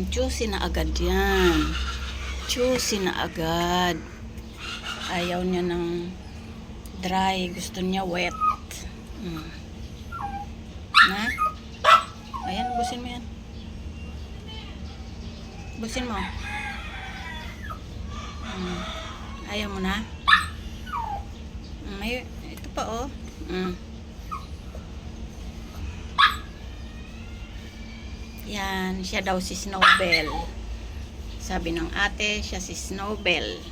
Yan, na agad yan. Choosy na agad. Ayaw niya ng dry. Gusto niya wet. Mm. Na? Ayan, busin mo yan. Busin mo. Mm. Ayaw mo na? Mm, may, ito pa oh. Mm. Yan, siya daw si Snowbell. Sabi ng ate, siya si Snowbell.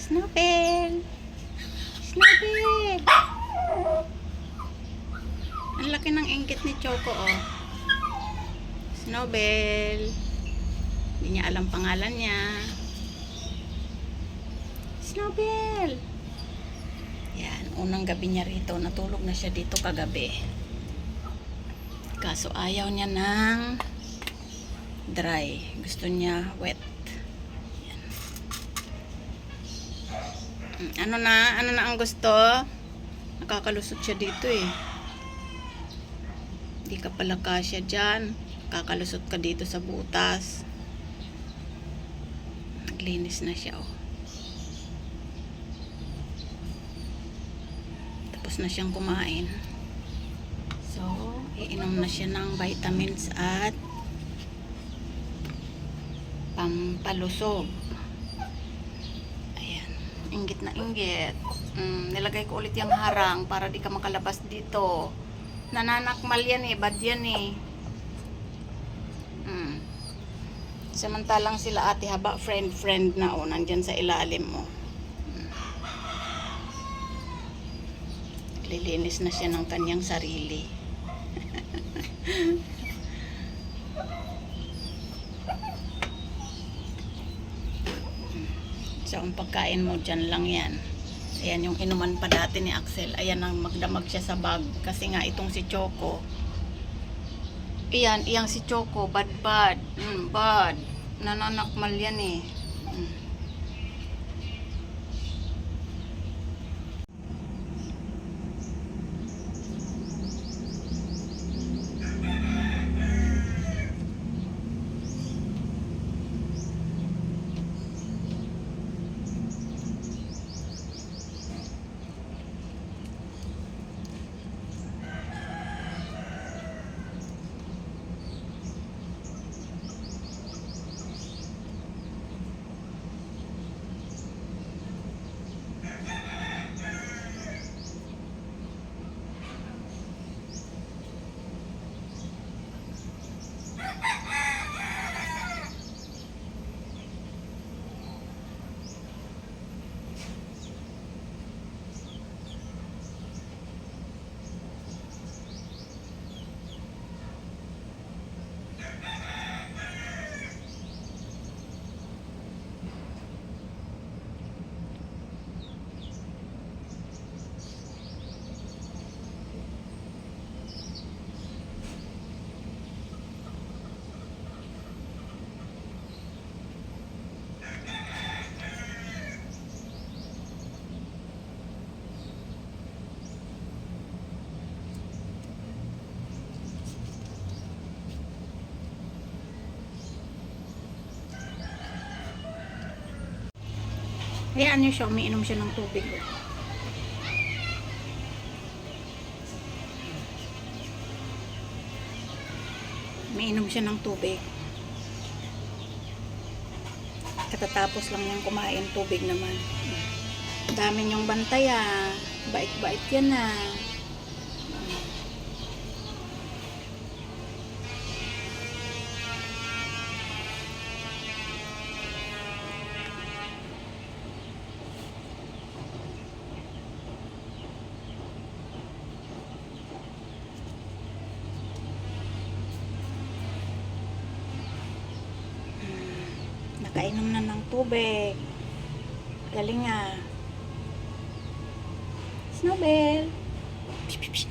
Snowbell! Snowbell! Ang laki ng ingkit ni Choco, oh. Snowbell. Hindi niya alam pangalan niya. Snowbell! Yan, unang gabi niya rito. Natulog na siya dito kagabi. Kaso ayaw niya ng dry. Gusto niya wet. Yan. Ano na? Ano na ang gusto? Nakakalusot siya dito eh. Hindi ka pala kasya dyan. Kakalusot ka dito sa butas. Naglinis na siya oh. Tapos na siyang kumain. Iinom na siya ng vitamins at pampalusog. Ayan. Inggit na inggit. Mm, nilagay ko ulit yung harang para di ka makalabas dito. Nananakmal yan eh. Bad yan eh. Mm. Samantalang sila ate haba friend-friend na o nandyan sa ilalim mo. Mm. Lilinis na siya ng kanyang sarili. So, ang pagkain mo dyan lang yan. Ayan yung inuman pa dati ni Axel. Ayan ang magdamag siya sa bag. Kasi nga itong si Choco. Iyan, iyang si Choco. Bad bad. Mm, bad. Nananakmal yan eh. Mm. Hayaan niyo siya, umiinom siya ng tubig. Umiinom siya ng tubig. Katatapos lang niyang kumain, tubig naman. Dami niyong bantay ah. Bait-bait yan ah. Psh.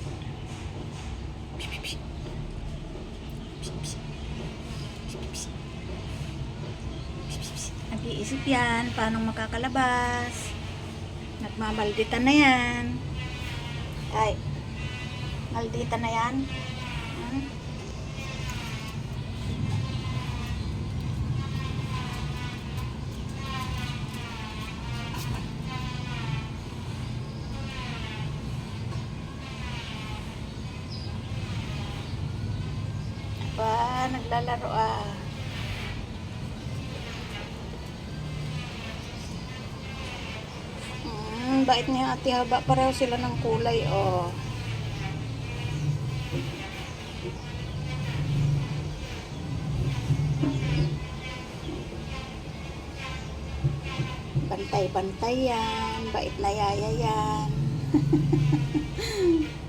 Nag-iisip yan, paano makakalabas. Nagmamaldita na yan. Ay, maldita na yan. Hmm? Naglalaro ah. Mm, bait niya ate haba. Pareho sila ng kulay oh. Bantay-bantay yan. Bait na yaya yan.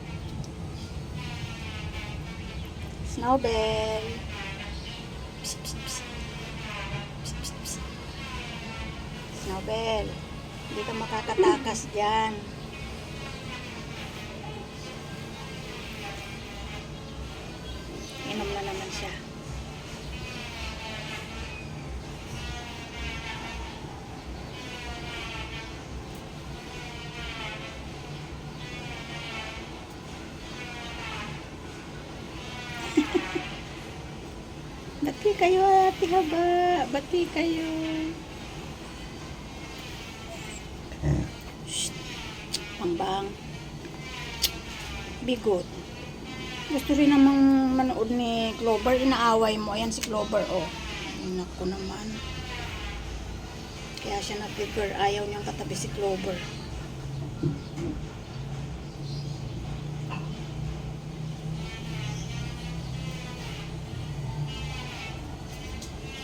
Snowbell. Snowbell. Hindi ka makakatakas dyan. Inom na naman siya. Bati kayo ate haba. Bati kayo. Bigot. Gusto rin namang manood ni Clover. Inaaway mo. Ayan si Clover, oh. Naku naman. Kaya siya nag-figure. Ayaw niyang katabi si Clover.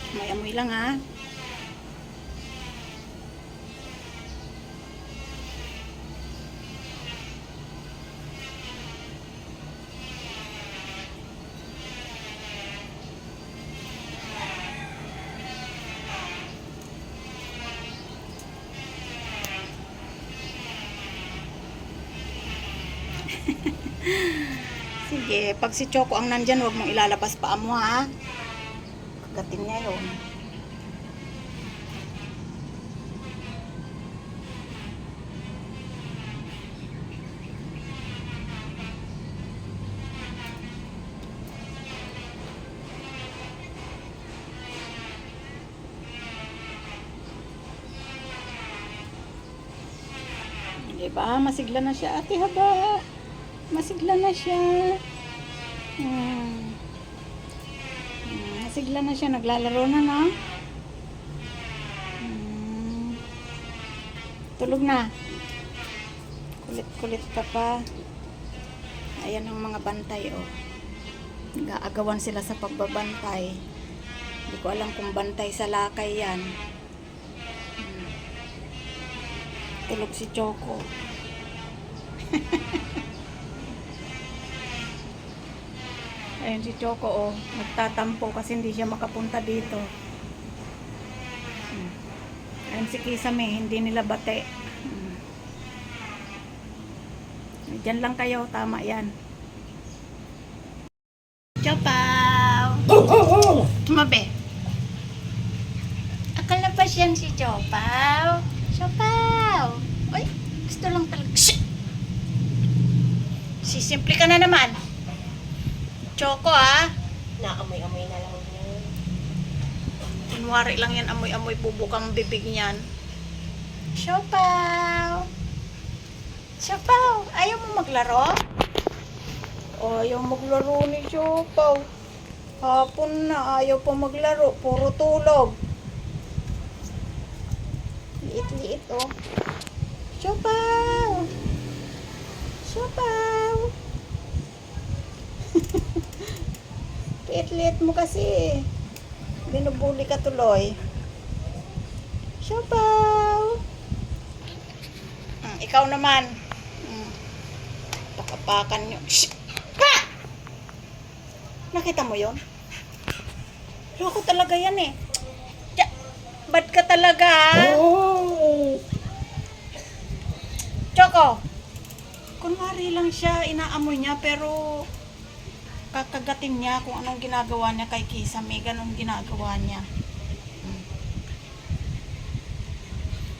Amoy-amoy lang, ha? Sige, pag si Choco ang nandyan, huwag mong ilalabas pa mo ha. Kagatin niya yun. Diba? Masigla na siya. Ate haba. Masigla na siya. Hmm. Hmm, Masigla na siya. Naglalaro na, no? Hmm. Tulog na. Kulit-kulit ka pa. Ayan ang mga bantay, oh. Nag-aagawan sila sa pagbabantay. Hindi ko alam kung bantay sa lakay yan. Hmm. Tulog si Choco. Ayun si Choco oh, nagtatampo kasi hindi siya makapunta dito. Hmm. Ayun si Kisame, hindi nila bate. Hmm. Diyan lang kayo, tama yan. Chopaw! Mabe. Akala ba siyan si Chopaw? Chopaw! Uy, gusto lang talaga. Shh! Sisimple ka na naman. Choco ah. Naamoy-amoy na lang yun. Kunwari lang yan, amoy-amoy bubukang bibig niyan. Siopaw! Siopaw! Ayaw mo maglaro? Ayaw maglaro ni Siopaw. Hapon na, ayaw pa maglaro. Puro tulog. Liit-liit, oh. Siopaw! Siopaw! Liit-liit mo kasi. Binubuli ka tuloy. Siopaw! Hmm, ikaw naman. Hmm. Pakapakan nyo. Shh! Pa! Nakita mo yon? Loko talaga yan eh. Tsa, bad ka talaga. Oh! Choco! Kunwari lang siya, inaamoy niya, pero kakagatin niya kung anong ginagawa niya kay Kisame, ganun ginagawa niya. Hmm.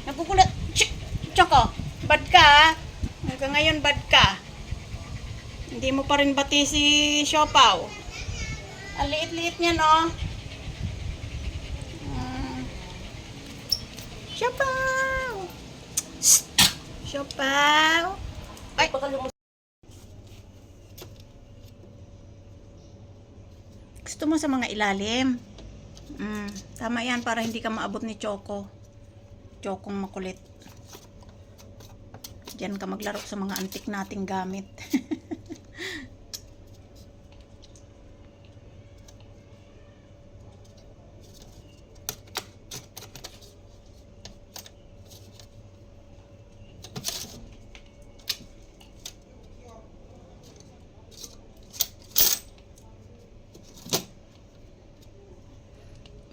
Nagugulat. Ch- Choco, bad ka ha? Hanggang ngayon bad ka. Hindi mo pa rin bati si Siopaw. Ang liit-liit niya, no? Hmm. Siopaw! Siopaw! Ay! Baka lumus- Gusto mo sa mga ilalim? Mm, tama yan para hindi ka maabot ni Choco. Chocong makulit. Diyan ka maglaro sa mga antik nating gamit.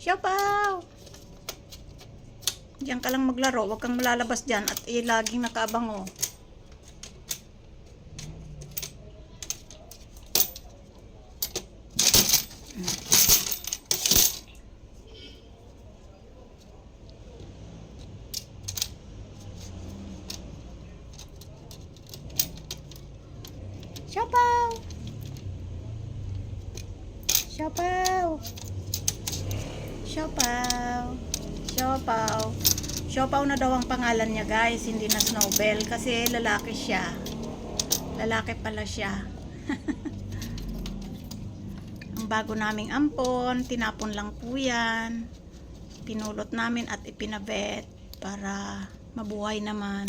Siopaw! Diyan ka lang maglaro, huwag kang malalabas dyan at eh, laging nakaabango. Siopaw! Siopaw! Siopaw. Siopaw. Siopaw na daw ang pangalan niya guys, hindi na Snowbell kasi lalaki siya. Lalaki pala siya. ang bago naming ampon, tinapon lang po yan. Pinulot namin at ipinabet para mabuhay naman.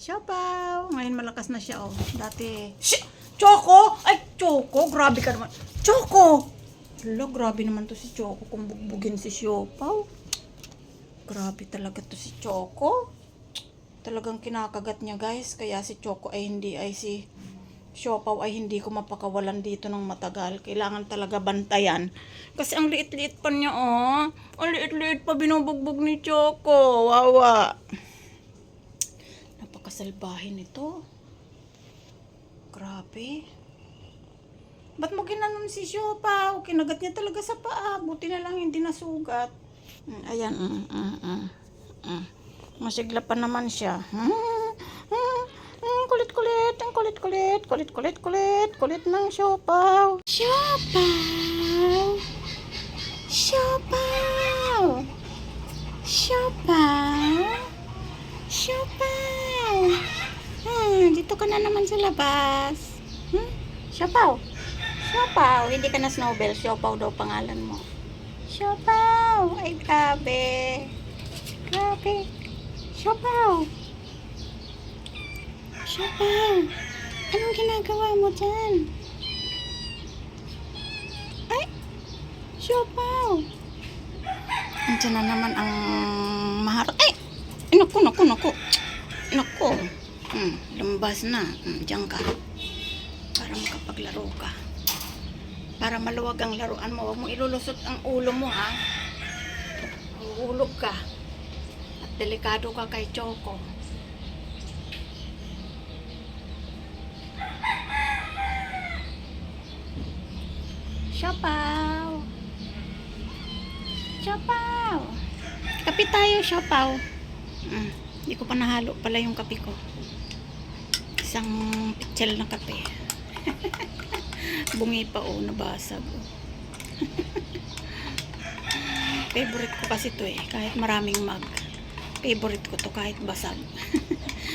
Siopaw. Ngayon malakas na siya oh. Dati, Shh! Choco! Ay, Choco! Grabe ka naman. Choco! Hala, grabe naman to si Choco kung bugbugin si Siopaw. Grabe talaga to si Choco. Talagang kinakagat niya guys. Kaya si Choco ay hindi ay si Siopaw ay hindi ko mapakawalan dito ng matagal. Kailangan talaga bantayan. Kasi ang liit-liit pa niya oh. Ang liit-liit pa binubugbog ni Choco. Wawa. Napakasalbahin nito. Grabe. Ba't mo ginanon si Siopaw? Kinagat niya talaga sa paa. Buti na lang hindi nasugat. Mm, Ayan. Mm, mm, mm, mm. Masigla pa naman siya. Mm, mm, mm, kulit kulit. Ang kulit kulit. Kulit ng Siopaw. Siopaw. Siopaw. Siopaw. Siopaw. Hmm, dito ka na naman sa labas. Hmm? Siopaw. Siopaw, hindi ka na Snowbell. Siopaw daw pangalan mo. Siopaw! Ay, grabe. Grabe. Siopaw! Siopaw! Anong ginagawa mo dyan? Ay! Siopaw! Andiyan na naman ang maharap. Ay! Ay, naku, naku, naku. Naku. Hmm, lumabas na. Hmm, diyan ka. Para makapaglaro ka para maluwag ang laruan mo. Huwag mo ilulusot ang ulo mo, ha? Uhulog ka. At delikado ka kay Choco. Siopaw! Siopaw! Kape tayo, Siopaw. Mm, hindi ko pa nahalo pala yung kape ko. Isang pitchel na kape. Bungi pa oh, nabasag oh. Favorite ko kasi to eh, kahit maraming mag. Favorite ko to kahit basag.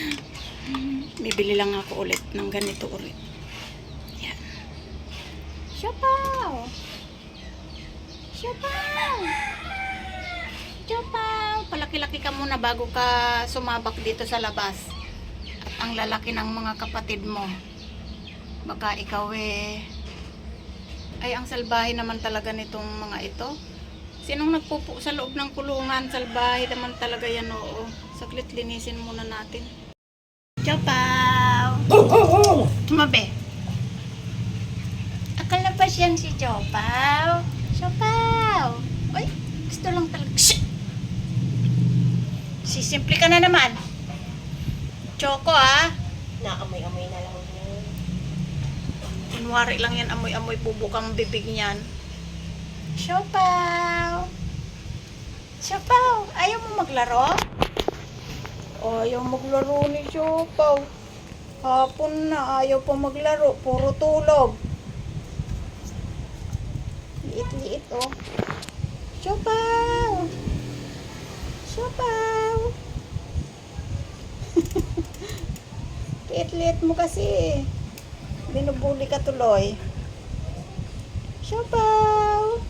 Bibili lang ako ulit ng ganito ulit. Yan. Siopaw! Siopaw! Siopaw! Palaki-laki ka muna bago ka sumabak dito sa labas. At ang lalaki ng mga kapatid mo baka ikaw eh. Ay ang salbahe naman talaga nitong mga ito. Sinong nagpupo sa loob ng kulungan salbahe naman talaga yan oo. Saglit linisin muna natin. Chopaw tumabi. Akala pa siyan si Chopaw Chopaw uy gusto lang talaga. Shh! sisimple ka na naman. Choco ah Naamoy-amoy na lang yun. Kunwari lang yan, amoy-amoy bubukang bibig niyan. Siopaw! Siopaw! Ayaw mo maglaro? Ayaw maglaro ni Siopaw. Hapon na, ayaw pa maglaro. Puro tulog. Liit-liit, oh. Siopaw! Siopaw! Liit-liit mo kasi. Binubuli ka tuloy. Siopaw!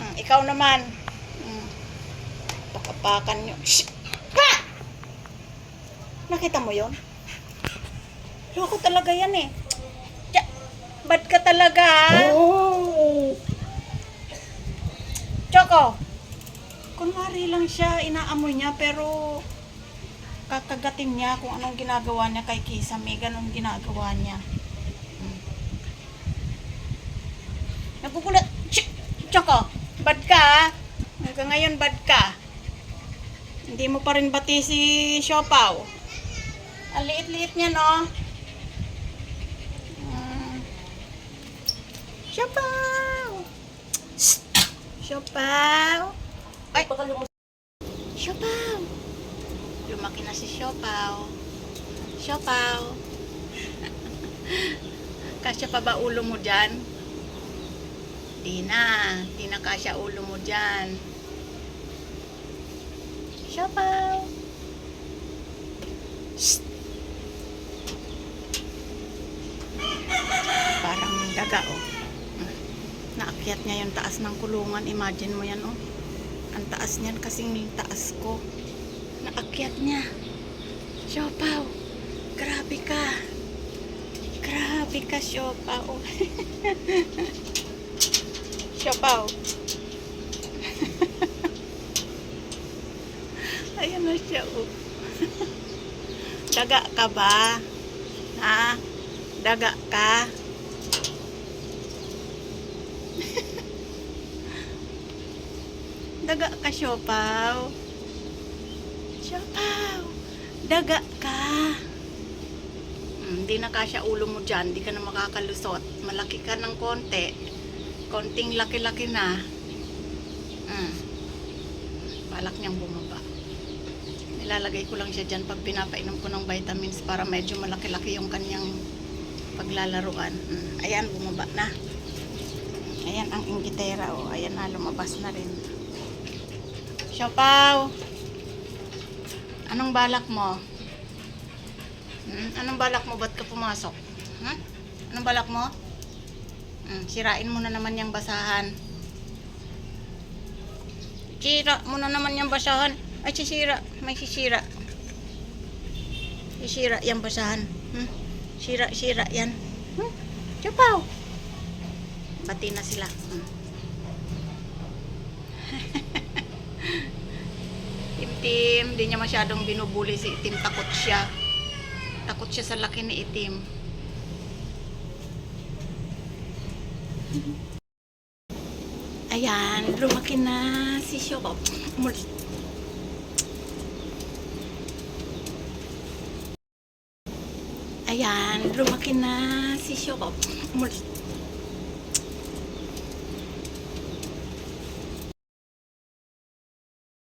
Mm, ikaw naman. Mm. Pakapakan nyo. Shh! Pa! Nakita mo yon? Loko talaga yan eh. Tya, bad ka talaga? Oh! Choco! Kunwari lang siya, inaamoy niya, pero kakagatin niya kung anong ginagawa niya kay Kisame, ganun ginagawa niya. Hmm. Ch- Choco, bad ka ha? Hanggang ngayon bad ka. Hindi mo pa rin bati si Siopaw. Ang liit-liit niya, no? Hmm. Siopaw! Siopaw! Ay! Siopaw! Lumaki na si Siopaw. Siopaw! kasya pa ba ulo mo dyan? Di na. Di na kasya ulo mo dyan. Siopaw! Parang daga, oh. Naakyat niya yung taas ng kulungan. Imagine mo yan, oh. Ang taas niyan kasing taas ko. Naakyat niya. Siopaw, grabe ka. Grabe ka, Siopaw. Siopaw. Ayan na siya, oh. Daga ka ba? Ha? Daga ka? Daga ka, Siopaw. Siopaw. Daga ka. Hmm, Hindi na kasya ulo mo dyan. Hindi ka na makakalusot. Malaki ka ng konti. Konting laki-laki na. Hmm. Balak niyang bumaba. Nilalagay ko lang siya dyan pag pinapainom ko ng vitamins para medyo malaki-laki yung kanyang paglalaruan. Hmm. Ayan, bumaba na. Ayan ang ingitera. Oh. Ayan na, lumabas na rin. Siopaw! Anong balak mo? Hmm? Anong balak mo? Ba't ka pumasok? Hmm? Anong balak mo? Hmm, sirain mo na naman yung basahan. Sira mo na naman yung basahan. Ay, sisira. May sisira. Sisira yung basahan. Hmm? Sira, sira yan. Hmm? Siopaw! Bati na sila. Hmm. Itim, di niya masyadong binubuli si Itim. Takot siya. Takot siya sa laki ni Itim. Ayan, lumaki na si Shoko. Ayan, lumaki na si Shoko. Mul-